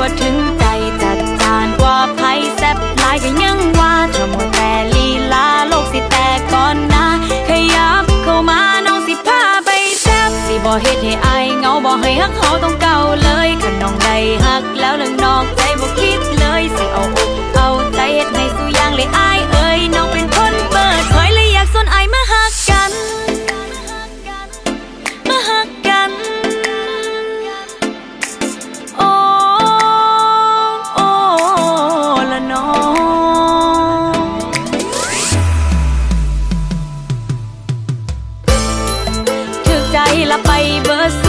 ว่าถึงใจจัดจานกว่าไพ่แซบลายก็ยังว่าทำว่าแต่ลีลาโลกสิแต่ก่อนนะขยับเข้ามาน้องสิพาไปแซบสิบ่เฮ็ดให้อายเงาบ่ให้ฮักเขาต้องเก่าเลยขันน้องใดฮักแล้วเรื่องนอกใจบ่คิดเลยสิเอาอกเอาใจเฮ็ดให้สุอยางเลยอาย la pay bus.